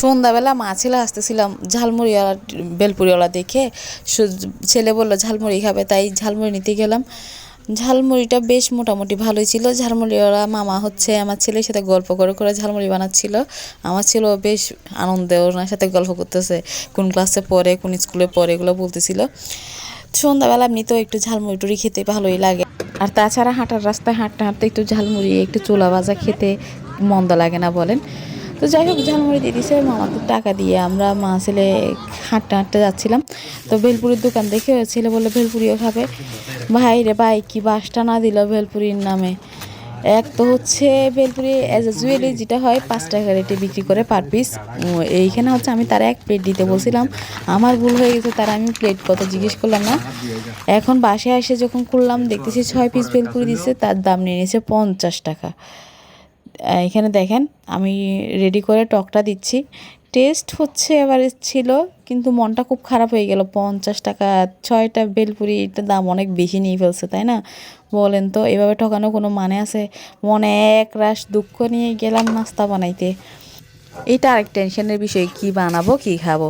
সন্ধ্যাবেলা মা ছেলে আসতেছিলাম ঝালমুড়িওয়ালা, বেলপুরিওয়ালা দেখে। ছেলে বলল, ঝালমুড়ি খাবে। তাই ঝালমুড়ি নিতে গেলাম। ঝালমুড়িটা বেশ মোটামুটি ভালোই ছিল। ঝালমুড়িওয়ালা মামা হচ্ছে আমার ছেলের সাথে গল্প করে করে ঝালমুড়ি বানাচ্ছিল। আমার ছেলে বেশ আনন্দে ওনার সাথে গল্প করতেছে। কোন ক্লাসে পড়ে, কোন স্কুলে পড়ে, এগুলো বলতেছিল। সন্ধ্যাবেলা এমনিতেও একটু ঝালমুড়ি টুড়ি খেতে ভালোই লাগে। আর তাছাড়া হাঁটার রাস্তায় হাঁটতে হাঁটতে একটু ঝালমুড়ি, একটু চোলা ভাজা খেতে মন্দ লাগে না বলেন। তো যাই হোক, ঝালমুড়ি দিয়ে দিছে মামাকে টাকা দিয়ে। আমরা মা, ছেলে হাঁটতে হাঁটতে যাচ্ছিলাম। তো ভেলপুরির দোকান দেখে ছেলে বলল, ভেলপুরিও খাবে। ভাই রে ভাই, কি বাসটা না দিল ভেলপুরির নামে? এক তো হচ্ছে ভেলপুরি অ্যাজ এ জুয়েলি যেটা হয়, পাঁচ টাকা রেটে বিক্রি করে পার পিস এইখানে হচ্ছে আমি তারা এক প্লেট দিতে বলছিলাম। আমার ভুল হয়ে গেছে, তারা আমি প্লেট কত জিজ্ঞেস করলাম না। এখন বাসায় এসে যখন করলাম দেখতেছি ছয় পিস ভেলপুরি দিচ্ছে তার দাম নিয়ে নিয়েছে পঞ্চাশ টাকা। এখানে দেখেন, আমি রেডি করে টকটা দিচ্ছি। টেস্ট হচ্ছে এবারে ছিল, কিন্তু মনটা খুব খারাপ হয়ে গেল। পঞ্চাশ টাকা, ছয়টা বেলপুরি, এটা দাম অনেক বেশি নিয়ে ফেলছে, তাই না? বলেন তো, এভাবে ঠকানো কোনো মানে আছে? মনে এক রাশ দুঃখ নিয়ে গেলাম নাস্তা বানাইতে। এটা আরেক টেনশনের বিষয়, কি বানাবো, কি খাব?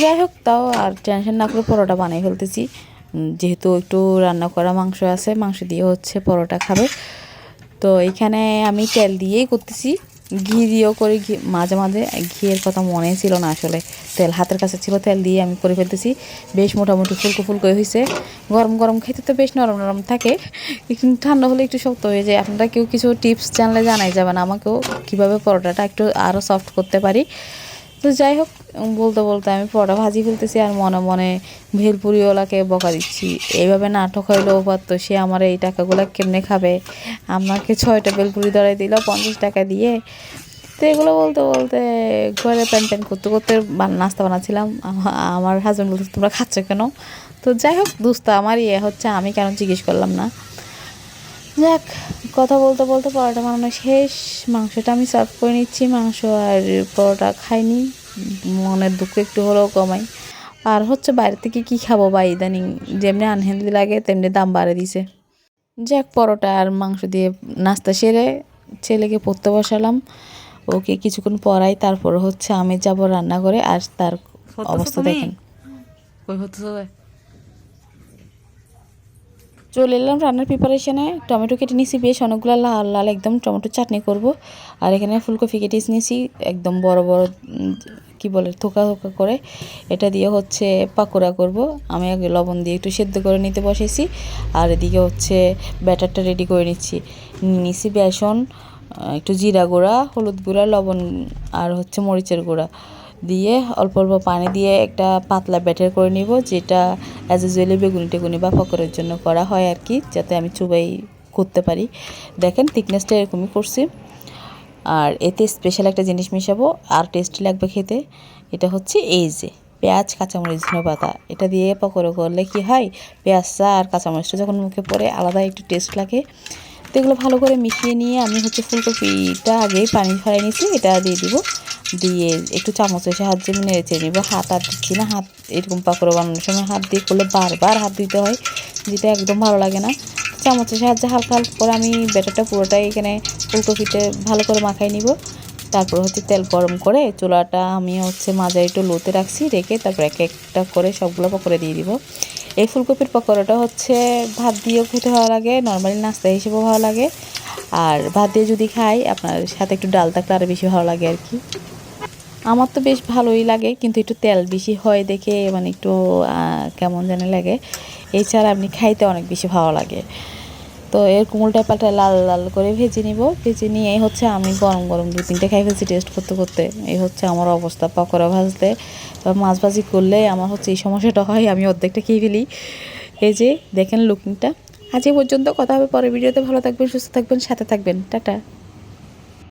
যাই হোক, তাও আর টেনশন না করে পরোটা বানিয়ে ফেলতেছি। যেহেতু একটু রান্না করা মাংস আছে, মাংস দিয়ে হচ্ছে পরোটা খাবে। তো এখানে আমি তেল দিয়েই করতেছি। ঘি দিয়েও করে, ঘি মাঝে মাঝে ঘিয়ের কথা মনে ছিল না আসলে। তেল হাতের কাছে ছিল, তেল দিয়ে আমি করে ফেলতেছি। বেশ মোটামুটি ফুলকো ফুলকো হয়েছে গরম গরম খেতে তো বেশ নরম নরম থাকে। কিন্তু ঠান্ডা হলে একটু শক্ত হয়ে যায়। আপনারা কেউ কিছু টিপস জানলে জানাই যাবেন। আমাকেও কীভাবে পরোটাটা একটু আরও সফট করতে পারি। তো যাই হোক, বলতে বলতে আমি পরোটা ভাজি ফেলতেছি আর মনে মনে ভেলপুরিওয়ালাকে বকা দিচ্ছি। এইভাবে নাটক হইলেও পারতো সে আমার এই টাকাগুলো কেমনে খাবে? আমাকে ছয়টা ভেলপুরি ধরাই দিল, পঞ্চাশ টাকা দিয়ে। তো এগুলো বলতে বলতে ঘরে প্যান প্যান করতে করতে নাস্তা বানাচ্ছিলাম। আমার হাজব্যান্ড বলতে তোমরা খাচ্ছ কেন? তো যাই হোক, দুস্তা, আমার ইয়ে হচ্ছে, আমি কেন জিজ্ঞেস করলাম না। যাক কথা বলতে বলতে পরোটা বানানো শেষ। মাংসটা আমি সার্ভ করে নিচ্ছি। মাংস আর পরোটা খাইনি। মনের দুঃখ একটু হলেও কমাই। আর হচ্ছে বাইরে থেকে কি খাব বা ইদানিং যেমনি আনহেলদি লাগে তেমনি দাম বাড়ে দিছে। যাক পরোটা আর মাংস দিয়ে নাস্তা সেরে ছেলেকে পড়তে বসালাম। ওকে কিছুক্ষণ পরাই তারপর হচ্ছে আমি যাব রান্না করে আর তার অবস্থা দেখেন। কই হতো সবাই চলে এলাম রান্নার প্রিপারেশনে টমেটো কেটে নিয়েছি বেশ, অনেকগুলো লাল লাল একদম টমেটো চাটনি করব। আর এখানে ফুলকপি কেটে নিয়েছি একদম বড় বড় কি বলে, থোকা থোকা করে। এটা দিয়ে হচ্ছে পাকোড়া করব। আমি আগে লবণ দিয়ে একটু সেদ্ধ করে নিতে বসেছি। আর এদিকে হচ্ছে ব্যাটারটা রেডি করে নিচ্ছি। নিয়েছি বেসন একটু জিরা গুঁড়া, হলুদ গুঁড়া, লবণ আর হচ্ছে মরিচের গুঁড়া। দিয়ে অল্প অল্প পানি দিয়ে একটা পাতলা ব্যাটার করে নিব, যেটা অ্যাজ ইউজুয়ালি বেগুনি টেগুনি বা পকোড়ের জন্য করা হয় আর কি, যাতে আমি চুবাই করতে পারি। দেখেন থিকনেসটা এরকমই করছি। আর এতে স্পেশাল একটা জিনিস মেশাবো, আর টেস্টি লাগবে খেতে, এটা হচ্ছে এই যে পেঁয়াজ, কাঁচামরিচ ধনে পাতা এটা দিয়ে পকোড়া করলে কি হয় পেঁয়াজটা আর কাঁচামরিচটা যখন মুখে পড়ে, আলাদা একটু টেস্ট লাগে। তো এগুলো ভালো করে মিশিয়ে নিয়ে আমি হচ্ছে ফুলকপিটা আগেই পানি ফেলাই নিয়েছি, এটা দিয়ে দিব। দিয়ে একটু চামচের সাহায্যে আমি নেড়ে চেড়ে নিব। হাত আর দিচ্ছি না, হাত এরকম পাকোড়া বানানোর সময় হাত দিয়ে করলে বারবার হাত দিতে হয়, যেটা একদম ভালো লাগে না। চামচের সাহায্যে হালকা হালকা করে আমি ব্যাটারটা পুরোটাই এখানে ফুলকপিতে ভালো করে মাখাই নিব। তারপর হচ্ছে তেল গরম করে চুলাটা আমি হচ্ছে মাঝারি একটু লোতে রাখছি, রেখে তারপর এক একটা করে সবগুলো পকোড়া দিয়ে দিব। এই ফুলকপির পকোড়াটা হচ্ছে ভাত দিয়েও খেতে ভালো লাগে, নর্মালি নাস্তা হিসেবেও ভালো লাগে। আর ভাত দিয়ে যদি খাই, আপনার সাথে একটু ডাল থাকলে আরও বেশি ভালো লাগে আর কি। আমার তো বেশ ভালোই লাগে, কিন্তু একটু তেল বেশি হয় দেখে মানে একটু কেমন জানি লাগে। এছাড়া আপনি খাইতে অনেক বেশি ভালো লাগে। তো এর উল্টা পাল্টা লাল লাল করে ভেজে নিব। ভেজে নিয়ে হচ্ছে আমি গরম গরম দু তিনটে খাই ফেলছি টেস্ট করতে করতে। এই হচ্ছে আমার অবস্থা, পকোড়া ভাজতে। বা মাছ ভাজি করলে আমার হচ্ছে এই সমস্যাটা হয়, আমি অর্ধেকটা খেয়ে ফেলি। এই যে, দেখেন লুকিংটা আজ পর্যন্ত কথা হবে পরের ভিডিওতে। ভালো থাকবেন, সুস্থ থাকবেন, সাথে থাকবেন। টাটা।